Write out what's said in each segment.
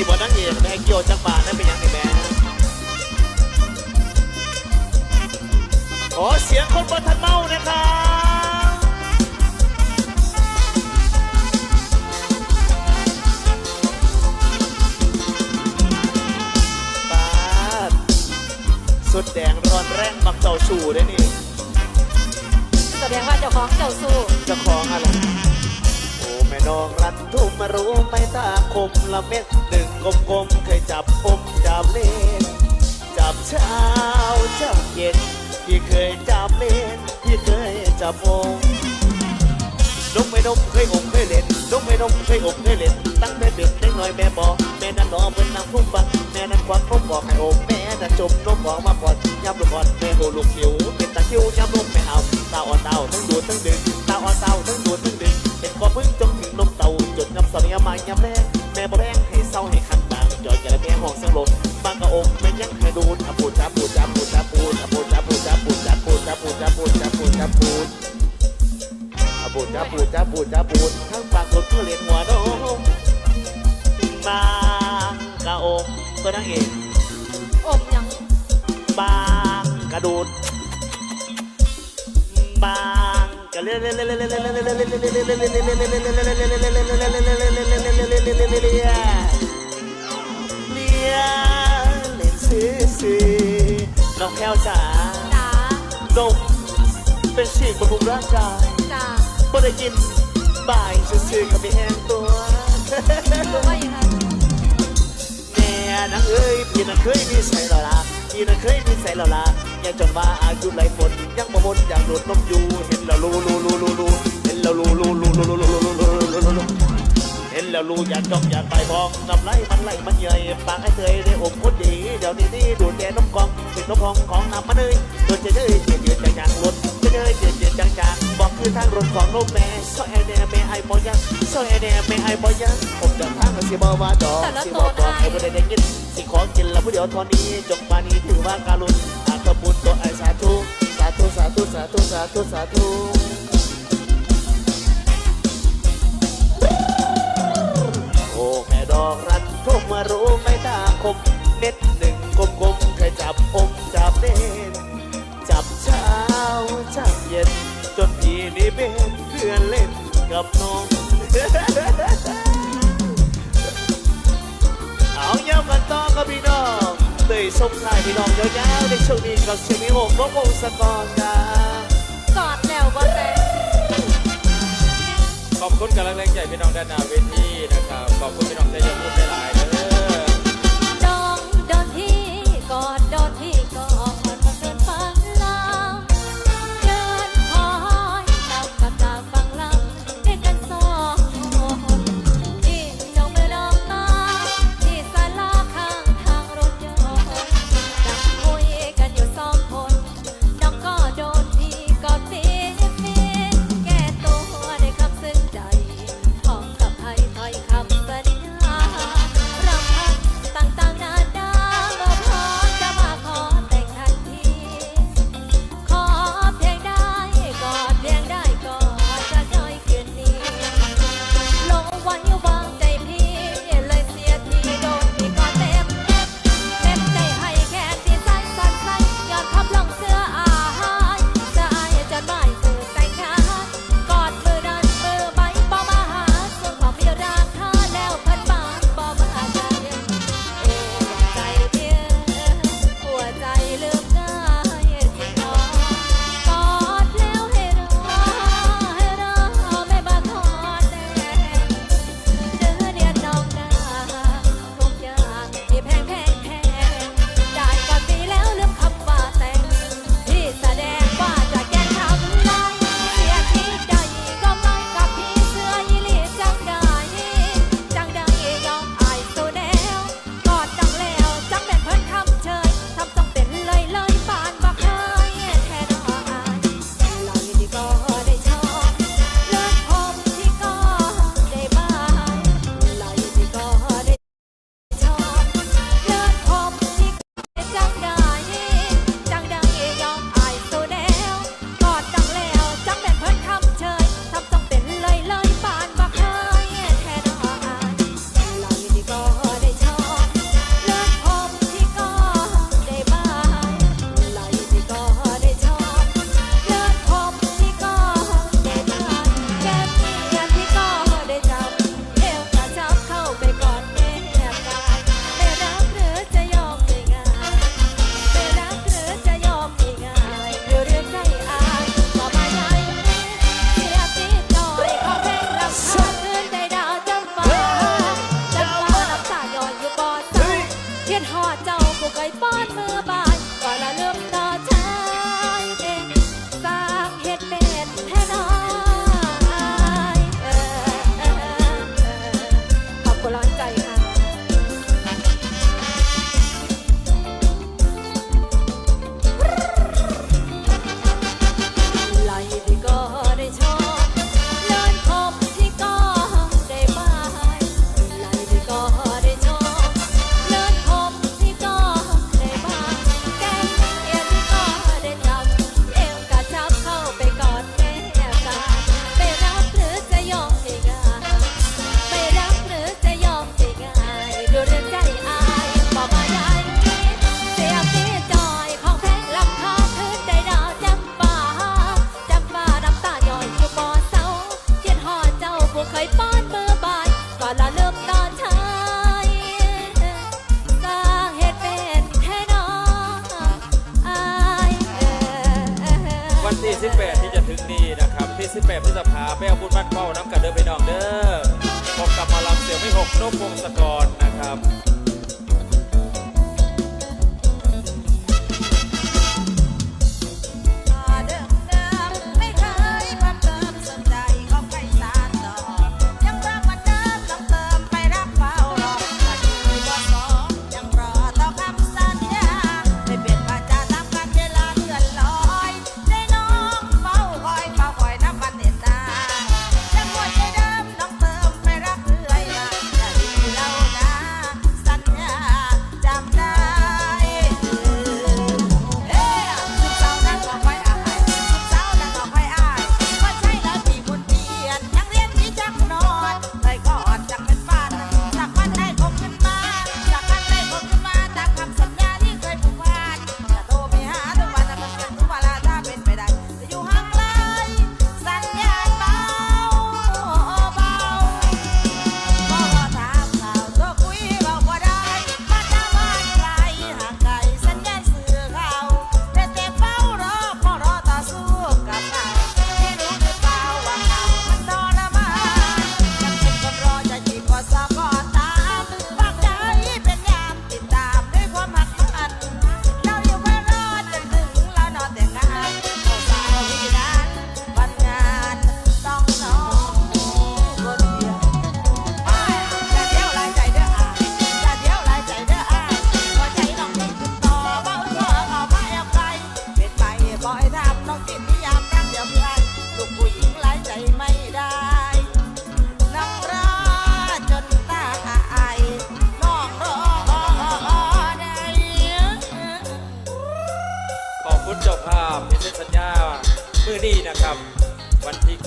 นี่บอนั่งเอกแม่เกียวจังบาทนั่นเป็นยังไงแม่ขอเสียงคนบนทันเมานะครับ ปาดสุดแดงร้อนแรงบักเจ้าสู่ได้นี่แสดงว่าเจ้าของเจ้าสู้เจ้าของอะไร แม่นองรันทุ่มมารู้ไม่ตาคมละเม็ดหนึ่งกลมๆเคยจับปมจับเล่นจับเช้าจับเย็นที่เคยจับเล่นที่เคยจับอมนกไม่นกเคยอมเคยเล่นนกไม่นกเคยอมเคยเล่นตั้งแม่เบ็ดเล็หน่อยแม่บอกแม่นั้นนอเป็นนางพุ่มฟังแม่นั้นควักพุ่มบอกให้อมแม่นั้นจบนกบอกมาก่อดยับลงก่อดแม่โหลูกหิวเป็นตะคิวยับลงแม่เอาตาอ่อนเตาทั้งดูทั้งดึงตาอ่อนเตาทั้งดูทั้งดึง เป็นบ่อพึ่งจมถึงนมเต่าจดงับสอนยามายามแรงแม่บ่แรงให้เศร้าให้คันบางจอยกระแม่ห้องเสียงลดบางกระองแม่ยังให้ดูดอปูดจับปูดจับปูดจับปูดอปูดจับปูดจับปูดจับปูดจับปูดจับปูดจับปูดจับปูดอปูดจับปูดจับปูดจับปูด น้องแก้วจ๋าจ้านมเป็นฉีกบำรุงร่างกายจ้าบ่ได้กินบ่ายซื่อๆกับไม่แห้งตัวตัวว่าอย่างไรแม่นังเอ้ยพี่นังเคยมีใส่หรอล่ะพี่นังเคยมีใส่หรอล่ะ ยังจนว่าอายุไหลฝนยังบ่มนอย่างโดดนมอยู่เห็นแล้วรู้รู้รู้รู้รู้เห็นแล้วรู้รู้รู้รู้รู้รู้รู้รู้รู้รู้เห็นแล้วรู้อยากจ้องอยากไปบองน้ำไหลมันไหลมันเยยปากไอ้เคยได้อบคนดีเดี๋ยวนี้นี่ดูดแกน้ำกองติดน้ำพองของน้ำมันเอ้ยตัวเจเจยเจียดเจียดจางจางรถเจเจยเจียดเจียดจางจางบอกคือทางรถของนกแม่ซอยแอร์แน่แม่ไอ้บอยังซอยแอร์แน่แม่ไอ้บอยังผมเดินทางสิบว่าดอกสิบอกบอกให้บ่ได้ได้กินสิขอกินแล้วผู้เดียวท่านี้จงปานี้ถือว่าการุณ อาขบุญตัวไอสาธุสาธุสาธุสาธุสาธุสาธุโอ้แม่ดอกรักทุกมารู้ไม่ตาคมเน็ดหนึ่งกลมกลมๆเคยจับอมจับเล่นจับเช้าจับเย็น จนพี่นี่เป็นเพื่อนเล่นกับน้อง ส่งท้ายพี่น้องยาวๆในช่วงนี้กับเชียงมีหกก็วงสกอร์จ้ากอดแล้วบ่เจ๊ขอบคุณกำลังแรงใจพี่น้องด้านหน้าเวทีนะครับ ขอบคุณพี่น้องใจยมรุ่นหลาย ไป วันที่ 18 ที่จะถึงนี้นะครับ ที่ 18พฤษภาไปเอาบุญบ้านเป้าน้ำกัดเดินไปน้องเด้อพบกับมาลำเสียงไม่หกนกวงศกรนะครับ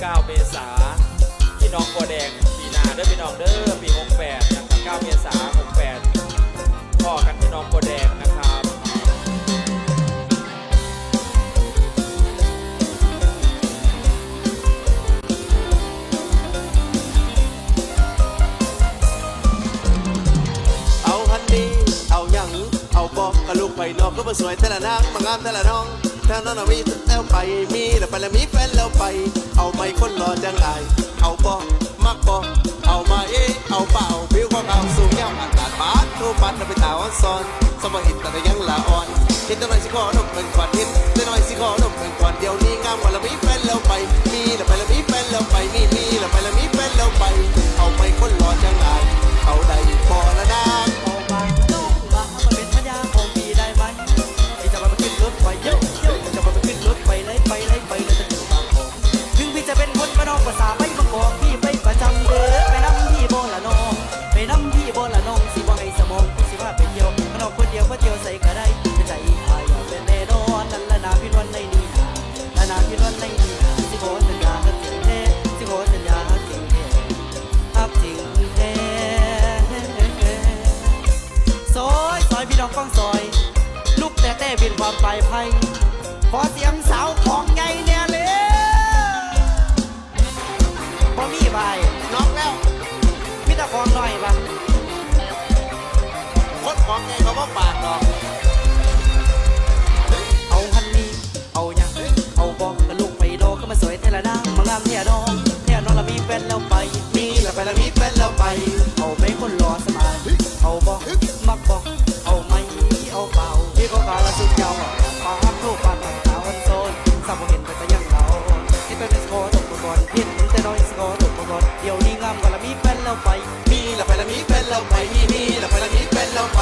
9 เมษาพี่น้องกัวแดงปีนาเด้อพี่น้องเด้อปี 68 นะครับ 9 เมษา68พ่อกันพี่น้องกัวแดงนะครับเอาพันดีเอายังเอาบอกกระลูกไปนอกก็มาสวยแต่ละนางมางามแต่ละน้อง ถ้าน้องนาวีแล้วไป มีแต่ไปแล้วมีแฟนแล้วไป เอาไม่คนรอจังไงเอาบ่มากบ่เอามาเอเอาเปล่าผิวของเอาสูงยาวอากาศบาดทูปัดเราไปตาวันซ้อนสมองหินแต่ยังละอ่อนเห็นแต่น้อยสิขอนมเป็นควัทิพย์แต่น้อยสิขอนม เอาไปคนรอสมาเอาบอกมักบอกเอาไม่เอาเปล่าที่เขากาลสุดยาวปาทูปานเท้าอันโซนสามเห็นก็จะยังเราที่เป็นสกอตกก่อนเพี้ยนแต่น้อยสกอตกก่อนเดี๋ยวนี้งามกว่าละมีเป็นแล้วไป มีละไปละมีเป็นแล้วไปมีมีละไปละมีเป็นแล้วไป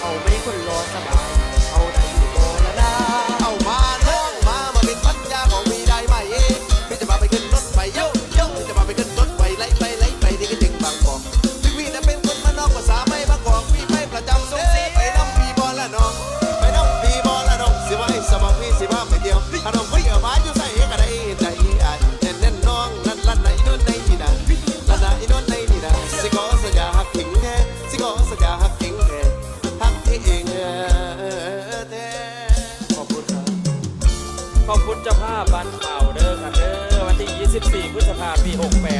เอาไม่คนรอสบายเอาได้อยู่บ่ละนะเอามา 14 พฤษภาคมปี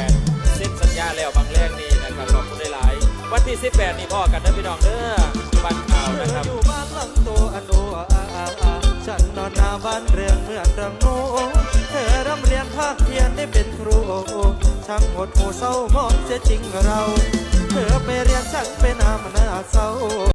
68 เส้นสัญญาแล้วบางแรกนี่นะครับขอบคุณหลายๆวันที่ 18 นี่พ่อกันนะพี่น้องเด้อบ้านข่าวนะครับอยู่บ้านหลังโตอันโออาอาอาฉันนอนหน้าบ้านเรือนเมือนดังโนเธอรำเรียนภาคเพียนได้เป็นครูช่างหดหูเศร้ามองเสียจริงเรา เธอไปเรียนฉันเป็นอามนาเศร้า